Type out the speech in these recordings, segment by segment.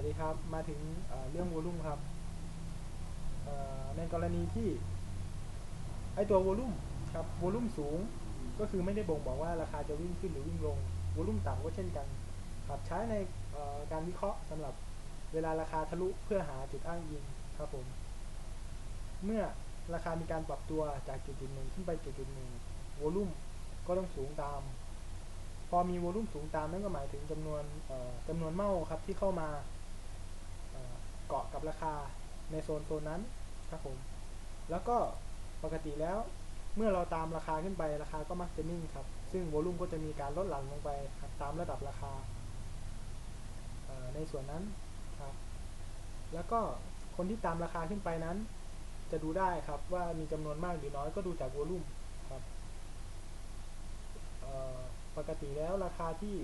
วัสดีครับ มาถึงเเรื่องวอลุ่มครับ ในกรณีที่ไอตัววอลุ่มครับวอลุ่มสูงก็คือไม่ได้บ่งบอกว่าราคาจะวิ่งขึ้นหรือวิ่งลงวอลุ่มต่ำก็เช่นกันครับใช้ในการวิเคราะห์สำหรับเวลาราคาทะลุเพื่อหาจุดอ้างอิงครับผม เมื่อราคามีการปรับตัวจากจุดจุดหนึ่งขึ้นไปจุดจุดหนึ่งวอลุ่มก็ต้องสูงตาม พอมีวอลุ่มสูงตามนั่นก็หมายถึงจำนวนเอ่อจำนวนเมาครับที่เข้ามา เกาะกับราคาในโซนโซนนั้นครับผม แล้วก็ปกติแล้วเมื่อเราตามราคาขึ้นไปราคาก็มักจะนิ่งครับ ซึ่งวอลุ่มก็จะมีการลดหลั่นลงไปครับตามระดับราคาในส่วนนั้นครับ แล้วก็คนที่ตามราคาขึ้นไปนั้น จะดูได้ครับว่ามีจำนวนมากหรือน้อยก็ดูจากวอลุ่มครับปกติแล้วราคาที่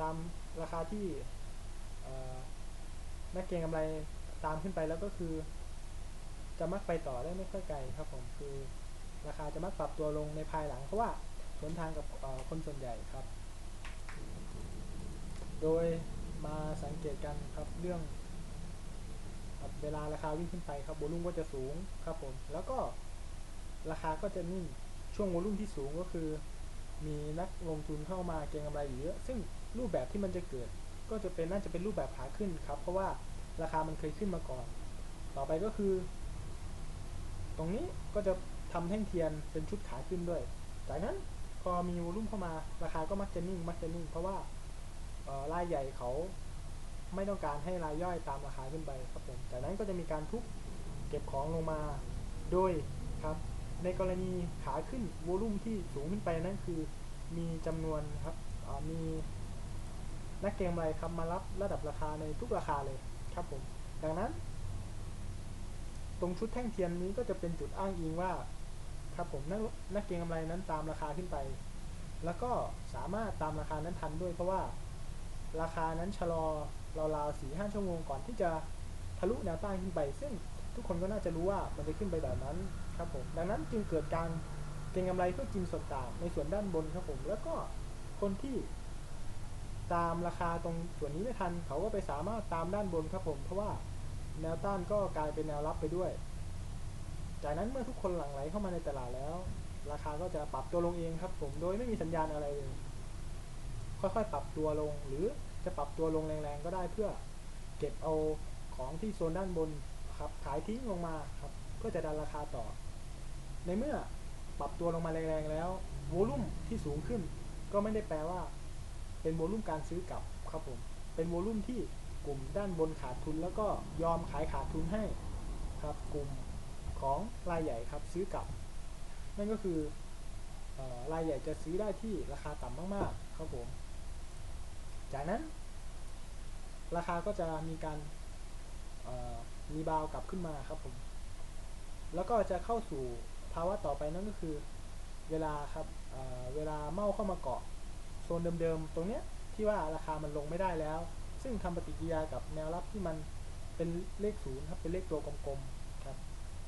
ตามราคาที่ นักเก็งกำไรตามขึ้นไปแล้วก็คือ จะมักไปต่อได้ไม่ค่อยไกลครับผมคือ ราคาจะมักปรับตัวลงในภายหลังเพราะว่าสวนทางกับคนส่วนใหญ่ครับ โดยมาสังเกตกันครับเรื่องเวลาราคาวิ่งขึ้นไปครับวอลุ่มก็จะสูงครับผมแล้วก็ราคาก็จะนิ่งช่วงวอลุ่มที่สูงก็คือ มีนักลงทุนเข้ามาเก็งกำไรอยู่เยอะซึ่งรูปแบบที่มันจะเกิด ก็จะเป็นน่าจะเป็นรูปแบบขาขึ้นครับ เพราะว่าราคามันเคยขึ้นมาก่อน ต่อไปก็คือ ตรงนี้ก็จะทำแท่งเทียนเป็นชุดขาขึ้นด้วย จากนั้นพอมีวอลุ่มเข้ามาราคาก็มักจะนิ่งมักจะนิ่ง เพราะว่ารายใหญ่เขาไม่ต้องการให้รายย่อยตามราคาขึ้นไปครับผมจากนั้นก็จะมีการทุบเก็บของลงมาโดยครับ ในกรณีขาขึ้นวอลุ่มที่สูงขึ้นไปนั่นคือมีจำนวนครับมี นักเก็งกำไรครับมารับระดับราคาในทุกราคาเลยครับผม ดังนั้น ตรงชุดแท่งเทียนนี้ก็จะเป็นจุดอ้างอิงว่า ครับผมนักนักเก็งกำไรนั้นตามราคาขึ้นไป แล้วก็สามารถตามราคานั้นทันด้วยเพราะว่าราคานั้นชะลอราวๆสี่ห้าชั่วโมงก่อนที่จะทะลุแนวต้านขึ้นไป ซึ่งทุกคนก็น่าจะรู้ว่ามันจะขึ้นไปแบบนั้นครับผม ดังนั้นจึงเกิดการเก็งกำไรเพื่อกินส่วนต่างในส่วนด้านบนครับผม แล้วก็คนที่ ตามราคาตรงส่วนนี้ไม่ทัน เขาก็ไปสามารถตามด้านบนครับผม เพราะว่าแนวต้านก็กลายเป็นแนวรับไปด้วย จากนั้นเมื่อทุกคนหลั่งไหลเข้ามาในตลาดแล้ว ราคาก็จะปรับตัวลงเองครับผมโดยไม่มีสัญญาณอะไรเลย ค่อยๆปรับตัวลง หรือจะปรับตัวลงแรงๆก็ได้เพื่อเก็บเอาของที่โซนด้านบนครับขายทิ้งลงมาครับเพื่อจะดันราคาต่อ ในเมื่อปรับตัวลงมาแรงๆแล้ว โวลุ่มที่สูงขึ้น ก็ไม่ได้แปลว่า เป็นโวลุ่มการซื้อกลับครับผม เป็นโวลุ่มที่กลุ่มด้านบนขาดทุน แล้วก็ยอมขายขาดทุนให้ครับกลุ่มของรายใหญ่ครับซื้อกลับ นั่นก็คืออรายใหญ่จะซื้อได้ที่ราคาต่ำมากๆครับผม จากนั้น ราคาก็จะมีการเอ่อรีบาวกลับขึ้นมาครับผม แล้วก็จะเข้าสู่ภาวะต่อไปนั่นก็คือ เวลาครับเเวลาเมาเข้ามาเกาะ นเดิมๆ ตรงเนี้ยที่ว่าราคามันลงไม่ได้แล้ว ซึ่งทำปฏิกิริยากับแนวรับที่มันเป็นเลขศูนย์ครับ เป็นเลขตัวกลมๆ ครับ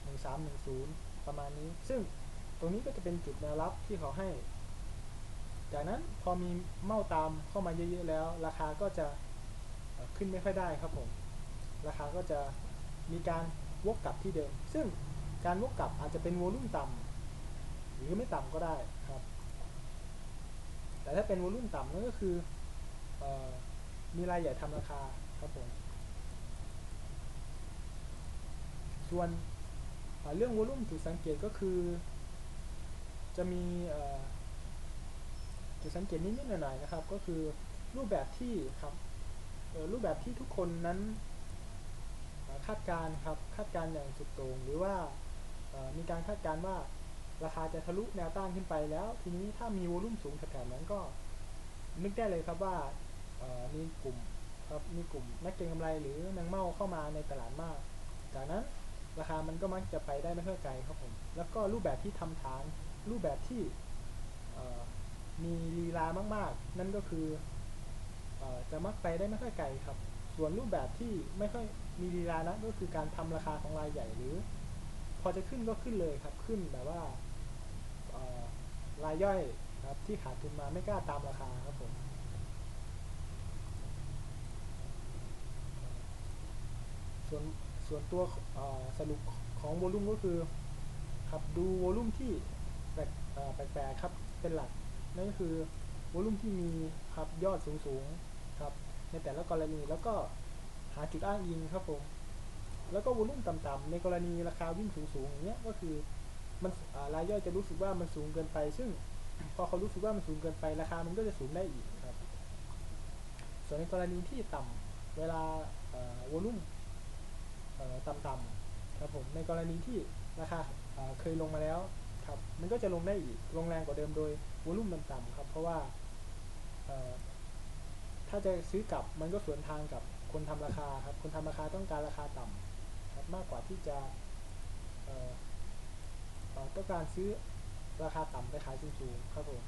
หนึ่งสามหนึ่งศูนย์ประมาณนี้ ซึ่งตรงนี้ก็จะเป็นจุดแนวรับที่เขาให้ จากนั้นพอมีเมาตามเข้ามาเยอะๆแล้ว ราคาก็จะขึ้นไม่ค่อยได้ครับผม ราคาก็จะมีการวกกลับที่เดิม ซึ่งการวกกลับอาจจะเป็นโวลุ่มต่ำหรือไม่ต่ำก็ได้ครับ ถ้าเป็นโวลุ่มต่ำนั่นก็คืออมีรายใหญ่ทำราคาครับผมส่วนเรื่องโวลุ่มจุดสังเกตก็คือ จะมีเอ่อจุดสังเกตนิดๆหน่อยๆนะครับ ก็คือรูปแบบที่ครับรูปแบบที่ทุกคนนั้นคาดการครับคาดการอย่างสุดโต่งหรือว่ามีการคาดการว่า ราคาจะทะลุแนวต้านขึ้นไปแล้ว ทีนี้ถ้ามีวอลุ่มสูงแถวๆนั้นก็ นึกได้เลยครับว่าเอ่อมีกลุ่มครับมีกลุ่มนักเก็งกำไรหรือนางเมาเข้ามาในตลาดมาก จากนั้นราคามันก็มักจะไปได้ไม่ค่อยไกลครับผม แล้วก็รูปแบบที่ทำฐาน รูปแบบที่มีลีลามากๆ นั่นก็คืออจะมักไปได้ไม่ค่อยไกลครับ ส่วนรูปแบบที่ไม่ค่อยมีลีลานะก็คือการทำราคาของรายใหญ่หรือ พอจะขึ้นก็ขึ้นเลยครับขึ้นแบบว่ารายย่อยครับที่ขาดทุนมาไม่กล้าตามราคาครับผมส่วนส่วนตัวสรุปของโวลุ่มก็คือครับดูโวลุ่มที่แปลกแปลกๆครับเป็นหลักนั่นก็คือโวลุ่มที่มีครับยอดสูงๆครับในแต่ละกรณีแล้วก็หาจุดอ้างอิงครับผม แล้วก็วอลุ่มต่ำๆในกรณีราคาวิ่งสูงๆอย่างเงี้ยก็คือมันรายย่อยจะรู้สึกว่ามันสูงเกินไป ซึ่งพอเขารู้สึกว่ามันสูงเกินไปราคามันก็จะสูงได้อีกครับ ส่วนในกรณีที่ต่ำเวลาวอลุ่มต่ำๆครับผมในกรณีที่ราคาเคยลงมาแล้วครับ มันก็จะลงได้อีกลงแรงกว่าเดิมโดยวอลุ่มต่ำๆครับ เพราะว่าถ้าจะซื้อกลับมันก็สวนทางกับคนทำราคาครับ คนทำราคาต้องการราคาต่ำครับมากกว่าที่จะต้องการซื้อราคาต่ำไปขายสูงๆครับผม